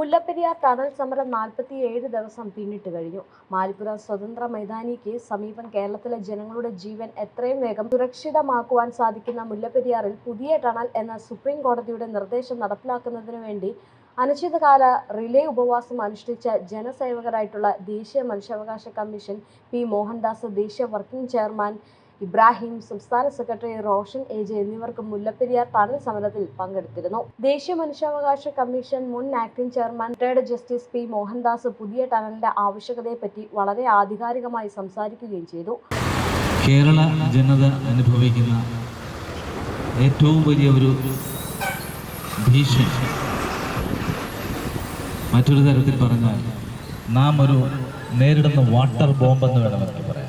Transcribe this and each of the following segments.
Mullaperiyar tunnel സമരം നാൽപ്പത്തിയേഴ് ദിവസം പിന്നിട്ട് കഴിഞ്ഞു. മാലിപ്പുറം സ്വതന്ത്ര മൈതാനിക്ക് സമീപം കേരളത്തിലെ ജനങ്ങളുടെ ജീവൻ എത്രയും വേഗം സുരക്ഷിതമാക്കുവാൻ സാധിക്കുന്ന മുല്ലപ്പെരിയാറിൽ പുതിയ ടണൽ എന്ന സുപ്രീം കോടതിയുടെ നിർദ്ദേശം നടപ്പിലാക്കുന്നതിനു വേണ്ടി അനിശ്ചിതകാല റിലേ ഉപവാസം അനുഷ്ഠിച്ച ജനസേവകരായിട്ടുള്ള ദേശീയ മനുഷ്യാവകാശ കമ്മീഷൻ പി മോഹൻദാസ് ദേശീയ വർക്കിംഗ് ചെയർമാൻ ഇബ്രാഹിം സംസ്ഥാന സെക്രട്ടറി റോഷൻ എ ജെ എന്നിവർക്ക് മുല്ലപ്പെരിയാർ ടണൽ സമരത്തിൽ പങ്കെടുത്തിരുന്നു. ദേശീയ മനുഷ്യാവകാശ കമ്മീഷൻ മുൻ acting chairman retired justice P Mohandas പുതിയ ടണലിന്റെ ആവശ്യകതയെപ്പറ്റി വളരെ ആധികാരികമായി സംസാരിക്കുകയും ചെയ്തു. കേരള ജനത അനുഭവിക്കുന്ന ഏറ്റവും വലിയ ഒരു ഭീഷണി. മറ്റൊരു തരത്തിൽ പറഞ്ഞാൽ നാം ഒരു നേരിടുന്ന വാട്ടർ ബോംബെന്ന് വേണമെങ്കിൽ പറയാം.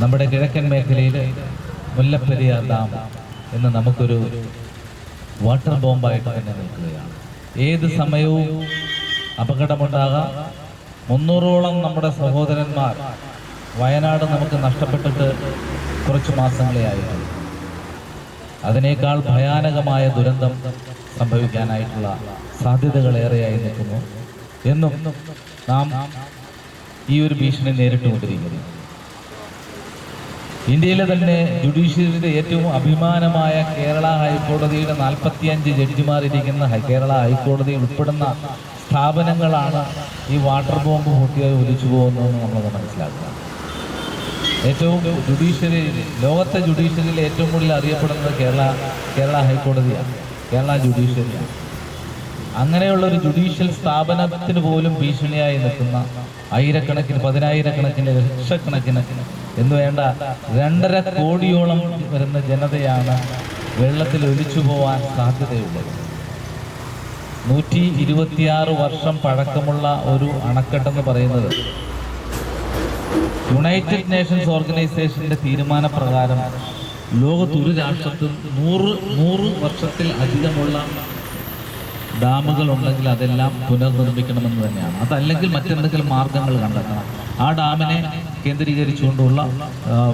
നമ്മുടെ കിഴക്കൻ മേഖലയിൽ മുല്ലപ്പെരിയാർ ഡാം എന്ന് നമുക്കൊരു വാട്ടർ ബോംബായിട്ട് തന്നെ നിൽക്കുകയാണ്. ഏത് സമയവും അപകടമുണ്ടാകാം. മുന്നൂറോളം നമ്മുടെ സഹോദരന്മാർ വയനാട് നമുക്ക് നഷ്ടപ്പെട്ടിട്ട് കുറച്ച് മാസങ്ങളെ ആയിട്ടുണ്ട് അതിനേക്കാൾ ഭയാനകമായ ദുരന്തം സംഭവിക്കാനായിട്ടുള്ള സാധ്യതകളേറെയായി നിൽക്കുന്നു. എന്നും നാം ഈ ഒരു ഭീഷണി നേരിട്ടുകൊണ്ടിരിക്കുന്നു. ഇന്ത്യയിലെ തന്നെ ജുഡീഷ്യറിയുടെ ഏറ്റവും അഭിമാനമായ കേരള ഹൈക്കോടതിയുടെ നാൽപ്പത്തിയഞ്ച് ജഡ്ജിമാരിരിക്കുന്ന കേരള ഹൈക്കോടതി ഉൾപ്പെടുന്ന സ്ഥാപനങ്ങളാണ് ഈ വാട്ടർ ബോംബ് പൊട്ടിയായി ഒലിച്ചു പോകുന്നതെന്ന് നമ്മളത് മനസ്സിലാക്കുക. ഏറ്റവും ജുഡീഷ്യറി ലോകത്തെ ജുഡീഷ്യറിയിൽ ഏറ്റവും കൂടുതൽ അറിയപ്പെടുന്നത് കേരള കേരള ഹൈക്കോടതിയാണ്. കേരള ജുഡീഷ്യറിയാണ്. അങ്ങനെയുള്ള ഒരു ജുഡീഷ്യൽ സ്ഥാപനത്തിന് പോലും ഭീഷണിയായി നിൽക്കുന്ന ആയിരക്കണക്കിന് പതിനായിരക്കണക്കിന് ലക്ഷക്കണക്കിന് എന്ന് വേണ്ട രണ്ടര കോടിയോളം വരുന്ന ജനതയാണ് വെള്ളത്തിൽ ഒലിച്ചു പോവാൻ സാധ്യതയുള്ളത്. നൂറ്റി ഇരുപത്തിയാറ് വർഷം പഴക്കമുള്ള ഒരു അണക്കെട്ടെന്ന് പറയുന്നത് യുണൈറ്റഡ് നേഷൻസ് ഓർഗനൈസേഷന്റെ തീരുമാനപ്രകാരം ലോകത്ത് ഒരു രാഷ്ട്രത്തിൽ നൂറ് നൂറ് വർഷത്തിൽ അധികമുള്ള ഡാമുകൾ ഉണ്ടെങ്കിൽ അതെല്ലാം പുനർനിർമ്മിക്കണമെന്ന് തന്നെയാണ്. അതല്ലെങ്കിൽ മറ്റെന്തെങ്കിലും മാർഗങ്ങൾ കണ്ടെത്തണം. ആ ഡാമിനെ കേന്ദ്രീകരിച്ചുകൊണ്ടുള്ള വെള്ള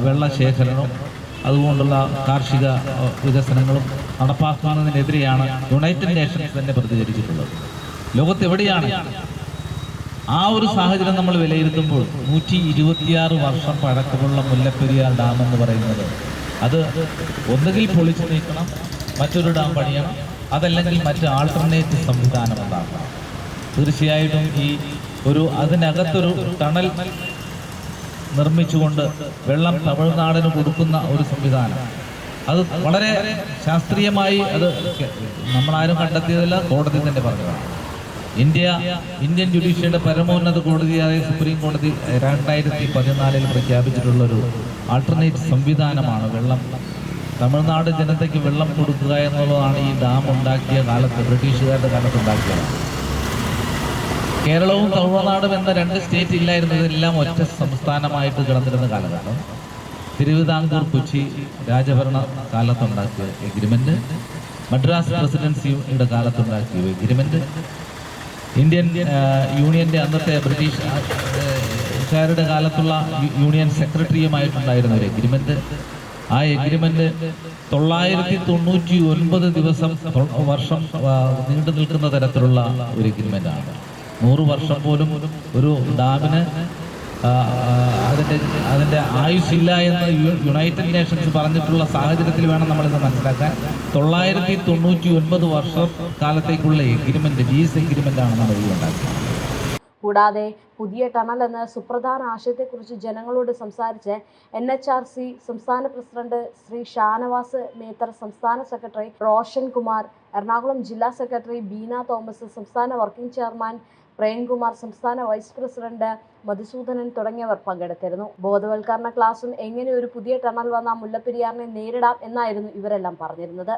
വെള്ളശേഖരണവും അതുകൊണ്ടുള്ള കാർഷിക വികസനങ്ങളും നടപ്പാക്കുന്നതിനെതിരെയാണ് യുണൈറ്റഡ് നേഷൻസ് തന്നെ പ്രതികരിച്ചിട്ടുള്ളത്. ലോകത്ത് എവിടെയാണ്? ആ ഒരു സാഹചര്യം നമ്മൾ വിലയിരുത്തുമ്പോൾ നൂറ്റി ഇരുപത്തിയാറ് വർഷം പഴക്കമുള്ള മുല്ലപ്പെരിയാർ ഡാം എന്ന് പറയുന്നത്. അത് ഒന്നുകിൽ പൊളിച്ചു നീക്കണം മറ്റൊരു ഡാം പണിയണം അതല്ലെങ്കിൽ മറ്റ് ആൾട്ടർനേറ്റ് സംവിധാനം ഉണ്ടാക്കണം തീർച്ചയായിട്ടും ഈ ഒരു അതിനകത്തൊരു ടണൽ നിർമ്മിച്ചുകൊണ്ട് വെള്ളം തമിഴ്നാടിന് കൊടുക്കുന്ന ഒരു സംവിധാനം. അത് വളരെ ശാസ്ത്രീയമായി അത് നമ്മളാരും കണ്ടെത്തിയതല്ല കോടതി തന്നെ പറഞ്ഞതാണ്. ഇന്ത്യ ഇന്ത്യൻ ജുഡീഷ്യറിയുടെ പരമോന്നത കോടതിയായ സുപ്രീം കോടതി രണ്ടായിരത്തി പതിനാലിൽ പ്രഖ്യാപിച്ചിട്ടുള്ള ഒരു ആൾട്ടർനേറ്റ് സംവിധാനമാണ് വെള്ളം തമിഴ്നാട് ജനതയ്ക്ക് വെള്ളം കൊടുക്കുക എന്നുള്ളതാണ് ഈ ഡാം ഉണ്ടാക്കിയ കാലത്ത് ബ്രിട്ടീഷുകാരുടെ കാലത്ത് ഉണ്ടാക്കിയത്. കേരളവും തമിഴ്നാടും എന്ന രണ്ട് സ്റ്റേറ്റ് ഇല്ലായിരുന്നതെല്ലാം ഒറ്റ സംസ്ഥാനമായിട്ട് കിടന്നിരുന്ന കാലഘട്ടം. തിരുവിതാംകൂർ കൊച്ചി രാജഭരണ കാലത്തുണ്ടാക്കിയ എഗ്രിമെന്റ് മദ്രാസ് പ്രസിഡൻസിയുടെ കാലത്തുണ്ടാക്കിയ എഗ്രിമെന്റ് ഇന്ത്യൻ യൂണിയന്റെ അന്നത്തെ ബ്രിട്ടീഷ് ആ, കാലത്തുള്ള യൂണിയൻ സെക്രട്ടറിയുമായിട്ടുണ്ടായിരുന്ന ഒരു എഗ്രിമെന്റ് ആ എഗ്രിമെന്റ് തൊള്ളായിരത്തി തൊണ്ണൂറ്റി ഒൻപത് ദിവസം വർഷം നീണ്ടു നിൽക്കുന്ന തരത്തിലുള്ള ഒരു എഗ്രിമെന്റ് ആണ് നൂറ് വർഷം പോലും ഒരു ഡാമിന് അതിന്റെ അതിന്റെ ആയുസ്സില്ല എന്ന് യുണൈറ്റഡ് നേഷൻസ് പറഞ്ഞിട്ടുള്ള സാഹചര്യത്തിൽ വേണം നമ്മളിത് മനസ്സിലാക്കാൻ. തൊള്ളായിരത്തി തൊണ്ണൂറ്റി ഒൻപത് വർഷം കാലത്തേക്കുള്ള എഗ്രിമെന്റ് ലീസ് എഗ്രിമെന്റ് ആണ് നമ്മൾ ഈ ഉണ്ടാക്കിയത് കൂടാതെ പുതിയ ടണൽ എന്ന സുപ്രധാന ആശയത്തെക്കുറിച്ച് ജനങ്ങളോട് സംസാരിച്ച് എൻ എച്ച് ആർ സി സംസ്ഥാന പ്രസിഡന്റ് ശ്രീ ഷാനവാസ് മേത്തർ സംസ്ഥാന സെക്രട്ടറി റോഷൻ കുമാർ എറണാകുളം ജില്ലാ സെക്രട്ടറി ബീന തോമസ് സംസ്ഥാന വർക്കിംഗ് ചെയർമാൻ പ്രേംകുമാർ സംസ്ഥാന വൈസ് പ്രസിഡന്റ് മധുസൂദനൻ തുടങ്ങിയവർ പങ്കെടുത്തിരുന്നു. ബോധവൽക്കരണ ക്ലാസും എങ്ങനെ ഒരു പുതിയ ടണൽ വന്ന മുല്ലപ്പെരിയാറിനെ നേരിടാം എന്നായിരുന്നു ഇവരെല്ലാം പറഞ്ഞിരുന്നത്.